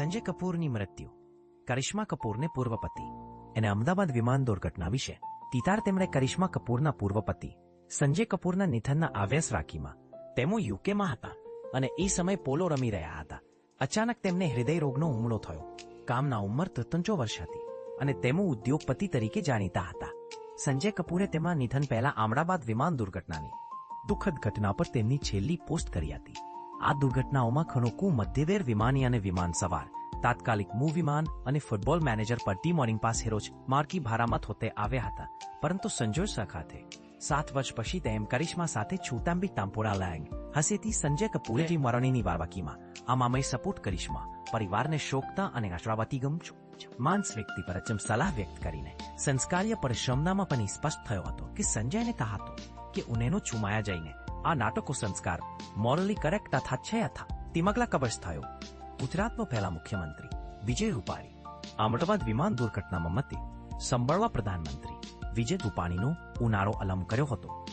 સંજય કપૂરની મૃત્યુ. કરિશ્મા કપૂરને પૂર્વ પતિ અને અમદાવાદ વિમાન દુર્ઘટના વિશે તિતાર તેમણે કરિશ્મા કપૂરના પૂર્વ પતિ સંજય કપૂરના નિધનના આવેશ રાખીમાં. તેમો યુકેમાં હતા અને એ સમયે પોલો રમી રહ્યા હતા. અચાનક તેમને હૃદય રોગનો હુમલો થયો. કામના ઉંમર ત્રતંજો વર્ષ હતી અને તેમો ઉદ્યોગપતિ તરીકે જાણીતા હતા. સંજય કપૂરે તેમના નિધન પહેલા અમદાવાદ વિમાન દુર્ઘટનાની દુઃખદ ઘટના પર તેમની છેલ્લી પોસ્ટ કરી હતી. આ દુર્ઘટનાઓમાં ખણોકુ મધ્યવેર વિમાની અને વિમાન સવાર. તાત્કાલિક મૂવ વિમાન અને ફૂટબોલ મેનેજર પર ટી મોર્નિંગ પાસ હેરોજ માર્કી ભારામાં થોતે આવ્યા હતા, પરંતુ સંજોય સખાતે સાત વર્ષ પછી તેમ કરિશ્મા સાથે છૂતાંબી તાંપોરા લાયંગ. હસેથી સંજય કપૂરે ટી મરણીની વારવાકીમાં આ મામય સપોર્ટ કરિશ્મા, પરિવારને શોકતા અને આશરાવતી ગમશું માનસ વ્યક્તિ પર અચમ સલાહ વ્યક્ત કરીને સંસ્કાર્ય પરિશ્રમનામાં પણ સ્પષ્ટ થયો હતો કે સંજયને કહાતો કે ઉનેનો છુમાયા જઈને આ નાટકો સંસ્કાર મોરલી કરેક્ટ તથા છે હતા તિમગલા કબજ થયો. ગુજરાતનો પહેલા મુખ્યમંત્રી, વિજય રૂપાણી. અમદાવાદ વિમાન દુર્ઘટનામાં મતે, સંભાળવા પ્રધાનમંત્રી, વિજય રૂપાણીનો ઉનાળો અલમ કર્યો હતો.